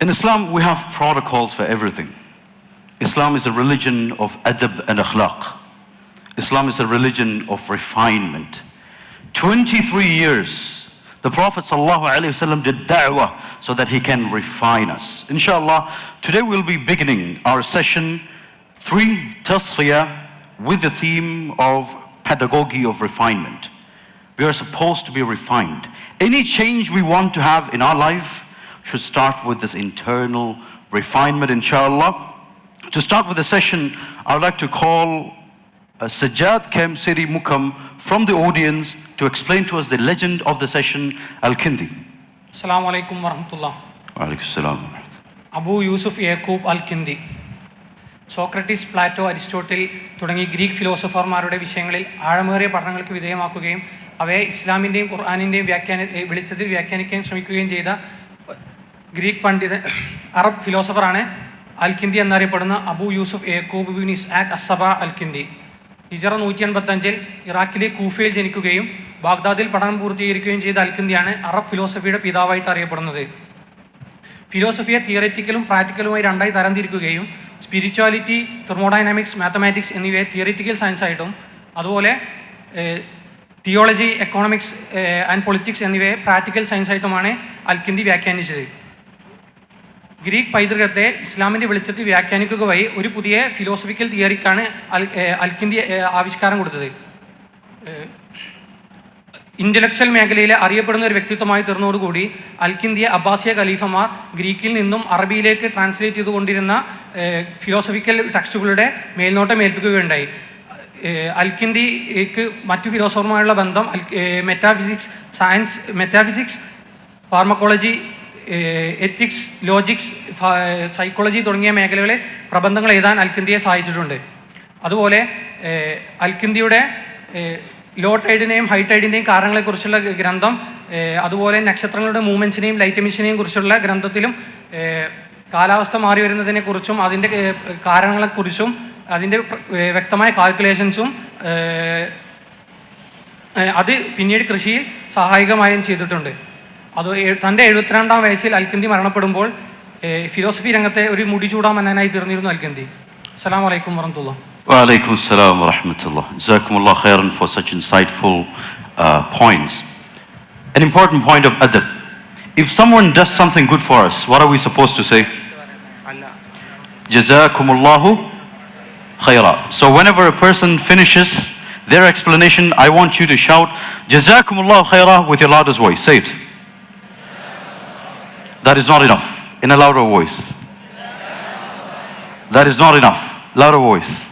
In Islam, we have protocols for everything. Islam is a religion of adab and akhlaq. Islam is a religion of refinement. 23 years, the Prophet ﷺ did da'wah so that he can refine us. Inshallah, today we'll be beginning our session 3 Tasfiyah with the theme of pedagogy of refinement. We are supposed to be refined. Any change we want to have in our life should start with this internal refinement, inshallah. To start with the session, I would like to call uh, Sajjad Kem Siri Mukam from the audience to explain to us the legend of the session, Al Kindi. അസ്സാം വലൈക്കും വറഹമത്തുള്ള Alaikum salam. Abu Yusuf Yaqub al Kindi Socrates Plato Aristotle തുടങ്ങി Greek ഫിലോസഫർമാരുടെ വിഷയങ്ങളിൽ ആഴമേറിയ പഠനങ്ങൾക്ക് വിധേയമാക്കുകയും അവയെ ഇസ്ലാമിൻ്റെയും ഖുർആാനിൻ്റെയും വ്യാഖ്യാന ഏ, വെളിച്ചത്തിൽ വ്യാഖ്യാനിക്കാൻ ശ്രമിക്കുകയും ചെയ്ത ഗ്രീക്ക് പണ്ഡിത അറബ് ഫിലോസഫറാണ് അൽ കിന്ദി എന്നറിയപ്പെടുന്ന Abu Yusuf Yaqub bin Ishaq as Sabbah al Kindi ഹിജറ നൂറ്റി എൺപത്തഞ്ചിൽ ഇറാഖിലെ കൂഫയിൽ ജനിക്കുകയും ബാഗ്ദാദിൽ പഠനം പൂർത്തീകരിക്കുകയും ചെയ്ത അൽ കിന്ദിയാണ് അറബ് ഫിലോസഫിയുടെ പിതാവായിട്ട് അറിയപ്പെടുന്നത്. ഫിലോസഫിയെ തിയററ്റിക്കലും പ്രാക്ടിക്കലുമായി രണ്ടായി തരംതിരിക്കുകയും സ്പിരിച്വാലിറ്റി തെർമോഡൈനാമിക്സ് മാത്തമാറ്റിക്സ് എന്നിവയെ തിയററ്റിക്കൽ സയൻസായിട്ടും അതുപോലെ തിയോളജി എക്കോണമിക്സ് ആൻഡ് പൊളിറ്റിക്സ് എന്നിവയെ പ്രാക്ടിക്കൽ സയൻസായിട്ടുമാണ് അൽക്കിന്തി വ്യാഖ്യാനിച്ചത്. ഗ്രീക്ക് പൈതൃകത്തെ ഇസ്ലാമിന്റെ വെളിച്ചത്തിൽ വ്യാഖ്യാനിക്കുക വഴി ഒരു പുതിയ ഫിലോസഫിക്കൽ തിയറിക്കാണ് അൽ അൽക്കിന്റെ ആവിഷ്കാരം കൊടുത്തത്. ഇന്റലക്ച്വൽ മേഖലയിലെ അറിയപ്പെടുന്ന ഒരു വ്യക്തിത്വമായി തീർന്നതോടുകൂടി അൽക്കിന്തിയ അബ്ബാസിയ ഖലീഫമാർ ഗ്രീക്കിൽ നിന്നും അറബിയിലേക്ക് ട്രാൻസ്ലേറ്റ് ചെയ്തുകൊണ്ടിരുന്ന ഫിലോസഫിക്കൽ ടെക്സ്റ്റുകളുടെ മേൽനോട്ടം ഏൽപ്പിക്കുകയുണ്ടായി. അൽക്കിന്തിക്ക് മറ്റു ഫിലോസഫർമാരുള്ള ബന്ധം metaphysics science metaphysics pharmacology ethics logics psychology തുടങ്ങിയ മേഖലകളിൽ പ്രബന്ധങ്ങൾ എഴുതാൻ അൽക്കിന്തിയെ സഹായിച്ചിട്ടുണ്ട്. അതുപോലെ അൽക്കിന്തിയുടെ ലോ ടൈഡിനെയും ഹൈ ടൈഡിന്റെയും കാരണങ്ങളെക്കുറിച്ചുള്ള ഗ്രന്ഥം അതുപോലെ നക്ഷത്രങ്ങളുടെ മൂവ്മെന്റ്സിനെയും ലൈറ്റ് എമിഷനെയും കുറിച്ചുള്ള ഗ്രന്ഥത്തിലും കാലാവസ്ഥ മാറി വരുന്നതിനെക്കുറിച്ചും അതിന്റെ കാരണങ്ങളെക്കുറിച്ചും അതിന്റെ വ്യക്തമായ കാൽക്കുലേഷൻസും അത് പിന്നീട് കൃഷിയിൽ സഹായകമായും ചെയ്തിട്ടുണ്ട്. അത് എ- തൻ്റെ എഴുപത്തിരണ്ടാം വയസ്സിൽ അൽക്കിന്തി മരണപ്പെടുമ്പോൾ ഏഹ് ഫിലോസഫി രംഗത്തെ ഒരു മുടിചൂടാ മന്നനായി തീർന്നിരുന്നു അൽക്കിന്തി അസ്സാം വലൈക്കും വറഹമുല്ല Walaikum salam wa rahmatullah. Jazakumullah khairan for such insightful uh, points. An important point of adab. If someone does something good for us, what are we supposed to say? Jazakumullahu khaira. So whenever a person finishes their explanation, I want you to shout Jazakumullahu khaira with your loudest voice. Say it. That is not enough. In a louder voice. That is not enough. Louder voice.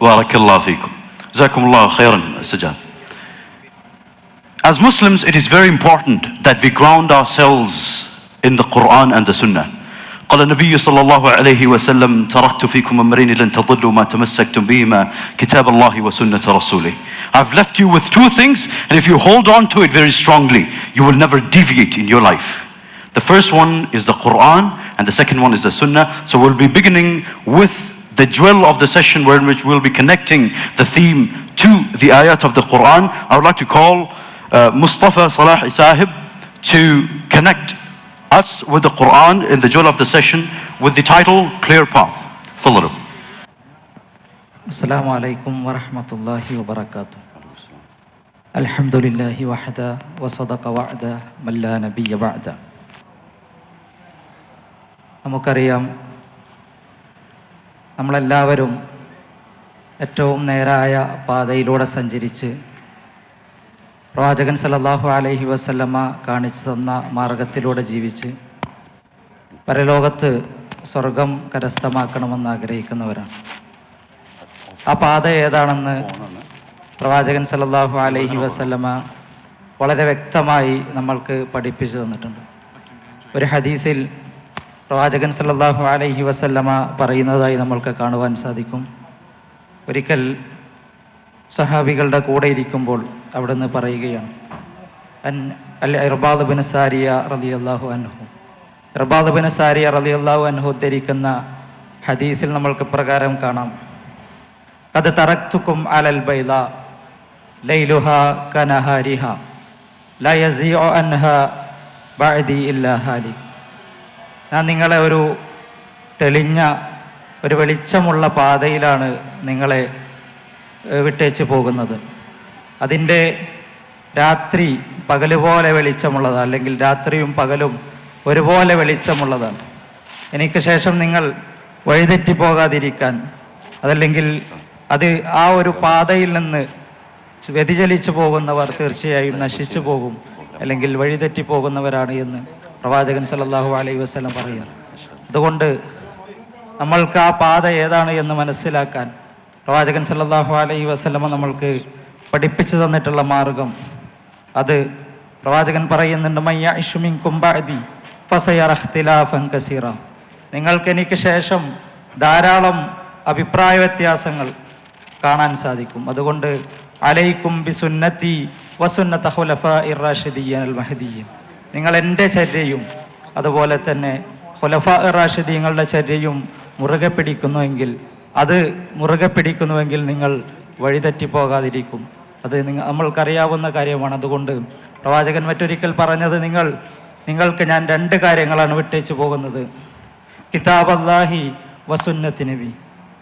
بارك الله فيكم جزاكم الله خيرا سجاد As Muslims, it is very important that we ground ourselves in the Quran and the Sunnah. قال النبي صلى الله عليه وسلم تركت فيكم أمرين لن تضلوا ما تمسكتم بهما كتاب الله وسنة رسوله I've left you with two things and if you hold on to it very strongly you will never deviate in your life The first one is the Quran and the second one is the Sunnah so we'll be beginning with the jewel of the session where in which we'll be connecting the theme to the ayat of the Quran I would like to call uh, Mustafa Salah Sahib to connect us with the Quran in the jewel of the session with the title Clear Path. Follow it. السلام عليكم ورحمة الله وبركاته الحمد لله وحده وصدق وعده من لا نبي بعده നമുക്കറിയാം നമ്മളെല്ലാവരും ഏറ്റവും നേരായ പാതയിലൂടെ സഞ്ചരിച്ച് പ്രവാചകൻ സല്ലല്ലാഹു അലഹി വസല്ലമ്മ കാണിച്ചു തന്ന മാർഗത്തിലൂടെ ജീവിച്ച് പരലോകത്ത് സ്വർഗം കരസ്ഥമാക്കണമെന്ന് ആഗ്രഹിക്കുന്നവരാണ്. ആ പാത ഏതാണെന്ന് പ്രവാചകൻ സല്ലല്ലാഹു അലഹി വസല്ലമ വളരെ വ്യക്തമായി നമ്മൾക്ക് പഠിപ്പിച്ചു തന്നിട്ടുണ്ട്. ഒരു ഹദീസിൽ പ്രവാചകൻ സല്ലല്ലാഹു അലഹി വസല്ലമ പറയുന്നതായി നമ്മൾക്ക് കാണുവാൻ സാധിക്കും. ഒരിക്കൽ സഹാബികളുടെ കൂടെ ഇരിക്കുമ്പോൾ അവിടെ നിന്ന് പറയുകയാണ് അൻ അൽ ഇർബാദ് ബിൻ സാരിയ റതി അള്ളാഹു അൻഹു. ഇർബാദ് ബിൻ സാരിയ റതി അള്ളാഹു അൻഹു ധരിക്കുന്ന ഹദീസിൽ നമ്മൾക്ക് പ്രകാരം കാണാം. അത് തറക്തുക്കും അലൽ ബൈദ ലൈലുഹ കനഹാരിഹ ലയസി ഒ അൻഹ ബഅദി ഇല്ലാഹാലി ഞാൻ നിങ്ങളെ ഒരു തെളിഞ്ഞ ഒരു വെളിച്ചമുള്ള പാതയിലാണ് നിങ്ങളെ വിട്ടേച്ച് പോകുന്നത്. അതിന്റെ രാത്രി പകൽ പോലെ വെളിച്ചമുള്ളത് അല്ലെങ്കിൽ രാത്രിയും പകലും ഒരുപോലെ വെളിച്ചമുള്ളതാണ്. എനിക്ക് ശേഷം നിങ്ങൾ വഴിതെറ്റി പോകാതിരിക്കാൻ അതല്ലെങ്കിൽ അത് ആ ഒരു പാതയിൽ നിന്ന് വ്യതിചലിച്ചു പോകുന്നവർ തീർച്ചയായും നശിച്ചു പോകും അല്ലെങ്കിൽ വഴിതെറ്റി പോകുന്നവരാണ് എന്ന് പ്രവാചകൻ സല്ലല്ലാഹു അലൈഹി വസ്ലം പറയുന്നു. അതുകൊണ്ട് നമ്മൾക്ക് ആ പാത ഏതാണ് എന്ന് മനസ്സിലാക്കാൻ പ്രവാചകൻ സല്ലാഹു അലൈഹി വസ്ലമ നമ്മൾക്ക് പഠിപ്പിച്ചു തന്നിട്ടുള്ള മാർഗം അത് പ്രവാചകൻ പറയുന്നുണ്ട് മയ്യ ഇഷുമിൻ കുമ്പാതി ഫസയറഖ്തിലാഫൻ കസീറ. നിങ്ങൾക്ക് എനിക്ക് ശേഷം ധാരാളം അഭിപ്രായ വ്യത്യാസങ്ങൾ കാണാൻ സാധിക്കും. അതുകൊണ്ട് അലൈക്കും ബി സുന്നത്തി വസുന്നത്ത ഇറാഷിദീൻ അൽ മഹദീൻ നിങ്ങൾ എന്റെ ചര്യയും അതുപോലെ തന്നെ ഹുലഫ ഇറാഷിദീങ്ങളുടെ ചര്യയും മുറുകെ പിടിക്കുന്നുവെങ്കിൽ അത് മുറുകെ പിടിക്കുന്നുവെങ്കിൽ നിങ്ങൾ വഴിതെറ്റി പോകാതിരിക്കും. അത് നിങ്ങൾ നമ്മൾക്കറിയാവുന്ന കാര്യമാണ്. അതുകൊണ്ട് പ്രവാചകൻ മറ്റൊരിക്കൽ പറഞ്ഞത് നിങ്ങൾ നിങ്ങൾക്ക് ഞാൻ രണ്ട് കാര്യങ്ങളാണ് വിട്ടേച്ചു പോകുന്നത്. കിതാബ് അല്ലാഹി വസുന്നത്തിനവി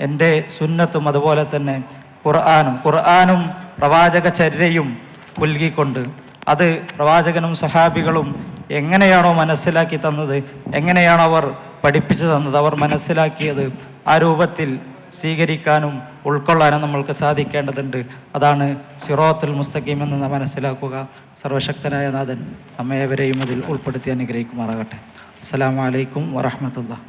എന്റെ സുന്നത്തും അതുപോലെ തന്നെ ഖുർആാനും. ഖുർആാനും പ്രവാചക ചര്യയും പുൽകിക്കൊണ്ട്. അത് പ്രവാചകനും സഹാബികളും എങ്ങനെയാണോ മനസ്സിലാക്കി തന്നത് എങ്ങനെയാണോ അവർ പഠിപ്പിച്ചു തന്നത് അവർ മനസ്സിലാക്കിയത് ആ രൂപത്തിൽ സ്വീകരിക്കാനും ഉൾക്കൊള്ളാനും നമ്മൾക്ക് സാധിക്കേണ്ടതുണ്ട്. അതാണ് സിറോത്തുൽ മുസ്തഖീം എന്ന് നാം മനസ്സിലാക്കുക. സർവശക്തനായ നാഥൻ അമ്മയവരെയും അതിൽ ഉൾപ്പെടുത്തി അനുഗ്രഹിക്കുമാറാകട്ടെ. അസ്സലാമു അലൈക്കും വറഹമത്തുള്ള